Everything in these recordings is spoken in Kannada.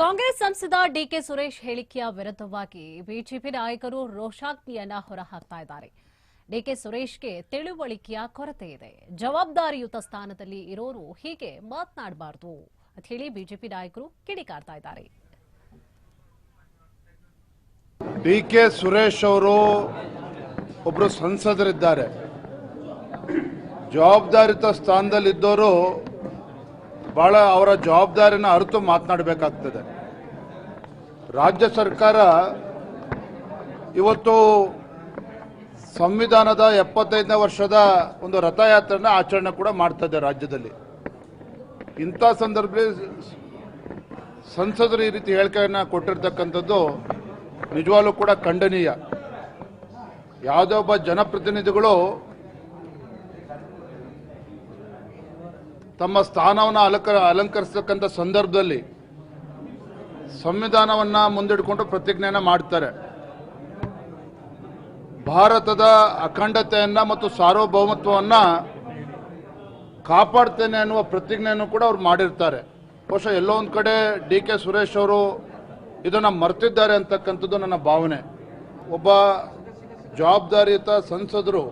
ಕಾಂಗ್ರೆಸ್ ಸಂಸದ ಡಿಕೆ ಸುರೇಶ್ ಹೇಳಿಕೆಯ ವಿರುದ್ಧವಾಗಿ ಬಿಜೆಪಿ ನಾಯಕರು ರೋಷಾಗ್ನಿಯನ್ನ ಹೊರಹಾಕ್ತಾ ಇದ್ದಾರೆ. ಡಿಕೆ ಸುರೇಶ್ಗೆ ತಿಳುವಳಿಕೆಯ ಕೊರತೆ ಇದೆ. ಜವಾಬ್ದಾರಿಯುತ ಸ್ಥಾನದಲ್ಲಿ ಇರೋರು ಹೀಗೆ ಮಾತನಾಡಬಾರದು ಅಂತ ಹೇಳಿ ಬಿಜೆಪಿ ನಾಯಕರು ಕಿಡಿಕಾರ್ತಾ ಇದ್ದಾರೆ. ಡಿಕೆ ಸುರೇಶ್ ಅವರು ಒಬ್ಬರು ಸಂಸದರಿದ್ದಾರೆ. ಜವಾಬ್ದಾರಿತ ಸ್ಥಾನದಲ್ಲಿದ್ದವರು ಬಹಳ ಅವರ ಜವಾಬ್ದಾರಿನ ಅರಿತು ಮಾತನಾಡಬೇಕಾಗ್ತದೆ. ರಾಜ್ಯ ಸರ್ಕಾರ ಇವತ್ತು ಸಂವಿಧಾನದ ಎಪ್ಪತ್ತೈದನೇ ವರ್ಷದ ಒಂದು ರಥಯಾತ್ರೆಯನ್ನು ಆಚರಣೆ ಕೂಡ ಮಾಡ್ತದೆ ರಾಜ್ಯದಲ್ಲಿ. ಇಂಥ ಸಂದರ್ಭದಲ್ಲಿ ಸಂಸದರು ಈ ರೀತಿ ಹೇಳಿಕೆಯನ್ನು ಕೊಟ್ಟಿರ್ತಕ್ಕಂಥದ್ದು ನಿಜವಾಗ್ಲೂ ಕೂಡ ಖಂಡನೀಯ. ಯಾವುದೇ ಒಬ್ಬ ಜನಪ್ರತಿನಿಧಿಗಳು ತಮ್ಮ ಸ್ಥಾನವನ್ನು ಅಲಂಕ, ಅಲಂಕರಿಸ್ತಕ್ಕಂಥ ಸಂದರ್ಭದಲ್ಲಿ ಸಂವಿಧಾನವನ್ನು ಮುಂದಿಡ್ಕೊಂಡು ಪ್ರತಿಜ್ಞೆಯನ್ನು ಮಾಡ್ತಾರೆ. ಭಾರತದ ಅಖಂಡತೆಯನ್ನು ಮತ್ತು ಸಾರ್ವಭೌಮತ್ವವನ್ನು ಕಾಪಾಡ್ತೇನೆ ಅನ್ನುವ ಪ್ರತಿಜ್ಞೆಯನ್ನು ಕೂಡ ಅವ್ರು ಮಾಡಿರ್ತಾರೆ. ಬಹುಶಃ ಎಲ್ಲೋ ಒಂದು ಕಡೆ ಡಿ ಕೆ ಸುರೇಶ್ ಅವರು ಇದನ್ನು ಮರ್ತಿದ್ದಾರೆ ಅಂತಕ್ಕಂಥದ್ದು ನನ್ನ ಭಾವನೆ. ಒಬ್ಬ ಜವಾಬ್ದಾರಿಯುತ ಸಂಸದರು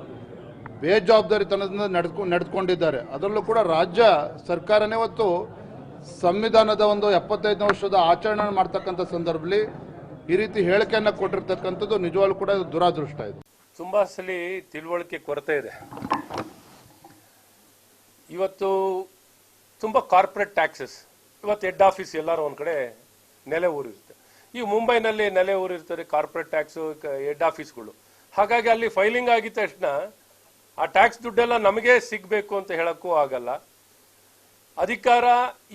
ಬೇಜವಾಬ್ದಾರಿತನದಿಂದ ನಡೆದು ನಡೆದುಕೊಂಡಿದ್ದಾರೆ. ಅದರಲ್ಲೂ ಕೂಡ ರಾಜ್ಯ ಸರ್ಕಾರನೇ ಇವತ್ತು ಸಂವಿಧಾನದ ಒಂದು ಎಪ್ಪತ್ತೈದನೇ ವರ್ಷದ ಆಚರಣೆ ಮಾಡ್ತಕ್ಕಂಥ ಸಂದರ್ಭದಲ್ಲಿ ಈ ರೀತಿ ಹೇಳಿಕೆಯನ್ನು ಕೊಟ್ಟಿರ್ತಕ್ಕಂಥದ್ದು ನಿಜವಾಗ್ಲೂ ಕೂಡ ದುರಾದೃಷ್ಟ ಇದು. ತುಂಬಾ ಸಲ ತಿಳುವಳಿಕೆ ಕೊರತೆ ಇದೆ. ಇವತ್ತು ತುಂಬಾ ಕಾರ್ಪೊರೇಟ್ ಟ್ಯಾಕ್ಸಸ್ ಇವತ್ತು ಹೆಡ್ ಆಫೀಸ್ ಎಲ್ಲರೂ ಒಂದು ಕಡೆ ನೆಲೆ ಊರಿರುತ್ತೆ. ಈ ಮುಂಬೈನಲ್ಲಿ ನೆಲೆ ಊರಿರ್ತಾರೆ ಕಾರ್ಪೊರೇಟ್ ಟ್ಯಾಕ್ಸ್ ಹೆಡ್ ಆಫೀಸ್ಗಳು ಹಾಗಾಗಿ ಅಲ್ಲಿ ಫೈಲಿಂಗ್ ಆಗಿದ ತಕ್ಷಣ ಆ ಟ್ಯಾಕ್ಸ್ ದುಡ್ಡೆಲ್ಲ ನಮಗೆ ಸಿಗಬೇಕು ಅಂತ ಹೇಳಕ್ಕೂ ಆಗಲ್ಲ. ಅಧಿಕಾರ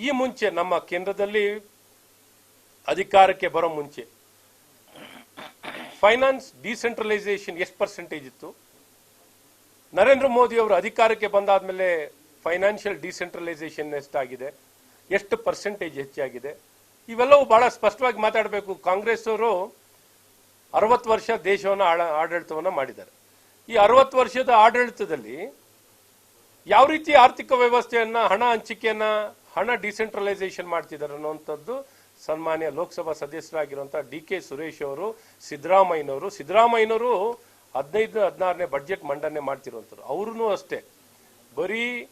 ಈ ಮುಂಚೆ, ನಮ್ಮ ಕೇಂದ್ರದಲ್ಲಿ ಅಧಿಕಾರಕ್ಕೆ ಬರೋ ಮುಂಚೆ. ಫೈನಾನ್ಸ್ ಡಿಸೆಂಟ್ರಲೈಸೇಷನ್ ಎಷ್ಟು ಪರ್ಸೆಂಟೇಜ್ ಇತ್ತು? ನರೇಂದ್ರ ಮೋದಿ ಅವರು ಅಧಿಕಾರಕ್ಕೆ ಬಂದಾದ್ಮೇಲೆ ಫೈನಾನ್ಷಿಯಲ್ ಡಿಸೆಂಟ್ರಲೈಸೇಷನ್ ಎಷ್ಟಾಗಿದೆ ಎಷ್ಟು ಪರ್ಸೆಂಟೇಜ್ ಹೆಚ್ಚಾಗಿದೆ ಇವೆಲ್ಲವೂ ಬಹಳ ಸ್ಪಷ್ಟವಾಗಿ ಮಾತಾಡಬೇಕು. ಕಾಂಗ್ರೆಸ್ ಅವರು ಅರವತ್ತು ವರ್ಷ ದೇಶವನ್ನು ಆಡಳಿತವನ್ನು ಆಡಳಿತವನ್ನ ಮಾಡಿದ್ದಾರೆ. ಈ ಅರವತ್ತು ವರ್ಷದ ಆಡಳಿತದಲ್ಲಿ ಯಾವ ರೀತಿ ಆರ್ಥಿಕ ವ್ಯವಸ್ಥೆಯನ್ನ, ಹಣ ಹಂಚಿಕೆಯನ್ನ, ಹಣ ಡಿಸೆಂಟ್ರಲೈಸೇಷನ್ ಮಾಡ್ತಿದ್ದಾರೆ ಅನ್ನುವಂಥದ್ದು ಸನ್ಮಾನ್ಯ ಲೋಕಸಭಾ ಸದಸ್ಯರಾಗಿರುವಂತಹ ಡಿ ಕೆ ಸುರೇಶ್ ಅವರು, ಸಿದ್ದರಾಮಯ್ಯನವರು. ಸಿದ್ದರಾಮಯ್ಯನವರು ಹದಿನೈದು, ಹದಿನಾರನೇ ಬಜೆಟ್ ಮಂಡನೆ ಮಾಡ್ತಿರುವಂಥವ್ರು. ಅವ್ರೂ ಅಷ್ಟೇ. ಬರೀ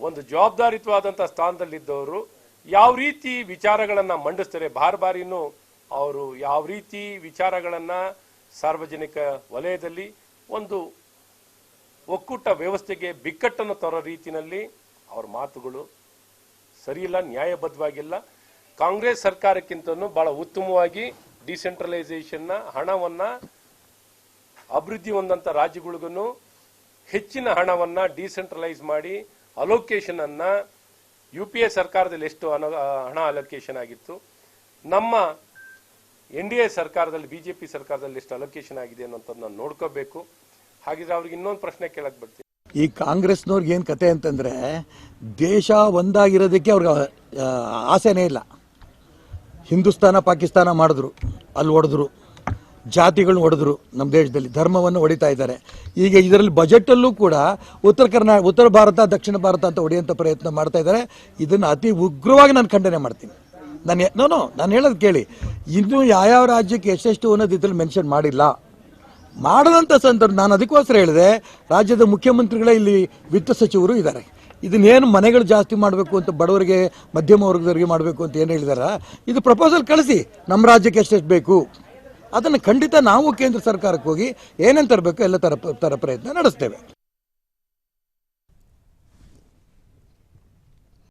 ಒಂದು ಜವಾಬ್ದಾರಿತ್ವಾದಂತಹ ಸ್ಥಾನದಲ್ಲಿದ್ದವರು. ಯಾವ ರೀತಿ ವಿಚಾರಗಳನ್ನು ಮಂಡಿಸ್ತಾರೆ, ಬಾರ್ ಬಾರಿನೂ ಅವರು ಯಾವ ರೀತಿ ವಿಚಾರಗಳನ್ನು ಸಾರ್ವಜನಿಕ ವಲಯದಲ್ಲಿ ಒಂದು ಒಕ್ಕೂಟ ವ್ಯವಸ್ಥೆಗೆ ಬಿಕ್ಕಟ್ಟನ್ನು ತರೋ ರೀತಿಯಲ್ಲಿ ಅವ್ರ ಮಾತುಗಳು ಸರಿಯಿಲ್ಲ, ನ್ಯಾಯಬದ್ಧವಾಗಿಲ್ಲ. ಕಾಂಗ್ರೆಸ್ ಸರ್ಕಾರಕ್ಕಿಂತನೂ ಬಹಳ ಉತ್ತಮವಾಗಿ ಡಿಸೆಂಟ್ರಲೈಸೇಷನ್ನ, ಹಣವನ್ನ, ಅಭಿವೃದ್ಧಿ ಹೊಂದಂತ ರಾಜ್ಯಗಳಿಗೂ ಹೆಚ್ಚಿನ ಹಣವನ್ನ ಡಿಸೆಂಟ್ರಲೈಸ್ ಮಾಡಿ ಅಲೋಕೇಶನ್ ಅನ್ನ ಯು ಪಿ ಎ ಸರ್ಕಾರದಲ್ಲಿ ಎಷ್ಟು ಹಣ ಅಲೋಕೇಶನ್ ಆಗಿತ್ತು. ನಮ್ಮ ಎನ್ ಡಿ ಎ ಸರ್ಕಾರದಲ್ಲಿ, ಬಿ ಜೆ ಪಿ ಸರ್ಕಾರದಲ್ಲಿ ಎಷ್ಟು ಅಲೋಕೇಶನ್ ಆಗಿದೆ ಅನ್ನೋದನ್ನ ನೋಡ್ಕೋಬೇಕು. ಹಾಗಿದ್ರೆ ಅವ್ರಿಗೆ ಇನ್ನೊಂದು ಪ್ರಶ್ನೆ ಕೇಳಕ್ ಬರ್ತೀನಿ. ಈ ಕಾಂಗ್ರೆಸ್ನವ್ರಿಗೆ ಏನು ಕತೆ ಅಂತಂದರೆ, ದೇಶ ಒಂದಾಗಿರೋದಕ್ಕೆ ಅವ್ರಿಗೆ ಆಸೆನೇ ಇಲ್ಲ. ಹಿಂದೂಸ್ತಾನ, ಪಾಕಿಸ್ತಾನ ಮಾಡಿದ್ರು, ಅಲ್ಲಿ ಹೊಡೆದ್ರು. ಜಾತಿಗಳನ್ನ ಹೊಡೆದ್ರು ನಮ್ಮ ದೇಶದಲ್ಲಿ, ಧರ್ಮವನ್ನು ಹೊಡಿತಾ ಇದ್ದಾರೆ. ಈಗ ಇದರಲ್ಲಿ ಬಜೆಟಲ್ಲೂ ಕೂಡ ಉತ್ತರ ಕರ್ನಾ, ಉತ್ತರ ಭಾರತ, ದಕ್ಷಿಣ ಭಾರತ ಅಂತ ಹೊಡೆಯುವಂಥ ಪ್ರಯತ್ನ ಮಾಡ್ತಾ ಇದ್ದಾರೆ. ಇದನ್ನು ಅತಿ ಉಗ್ರವಾಗಿ ನಾನು ಖಂಡನೆ ಮಾಡ್ತೀನಿ. ನಾನು ನೋ ನಾನು ಹೇಳೋದು ಕೇಳಿ. ಇನ್ನೂ ಯಾವ್ಯಾವ ರಾಜ್ಯಕ್ಕೆ ಎಷ್ಟೆಷ್ಟು ಅನ್ನೋದು ಇದ್ರಲ್ಲಿ ಮೆನ್ಷನ್ ಮಾಡಿಲ್ಲ. ಮಾಡದಂಥ ಸಂದರ್ಭ ನಾನು ಅದಕ್ಕೋಸ್ಕರ ಹೇಳಿದೆ, ರಾಜ್ಯದ ಮುಖ್ಯಮಂತ್ರಿಗಳೇ ಇಲ್ಲಿ ವಿತ್ತ ಸಚಿವರು ಇದ್ದಾರೆ. ಇದನ್ನೇನು ಮನೆಗಳು ಜಾಸ್ತಿ ಮಾಡಬೇಕು ಅಂತ ಬಡವರಿಗೆ, ಮಧ್ಯಮ ವರ್ಗದವರಿಗೆ ಮಾಡಬೇಕು ಅಂತ ಏನು ಹೇಳಿದಾರ? ಇದು ಪ್ರಪೋಸಲ್ ಕಳಿಸಿ, ನಮ್ಮ ರಾಜ್ಯಕ್ಕೆ ಎಷ್ಟೆಷ್ಟು ಬೇಕು? ಅದನ್ನು ಖಂಡಿತ ನಾವು ಕೇಂದ್ರ ಸರ್ಕಾರಕ್ಕೆ ಹೋಗಿ ಏನೇನು ತರಬೇಕು ಎಲ್ಲ ತರ ತರ ಪ್ರಯತ್ನ ನಡೆಸ್ತೇವೆ.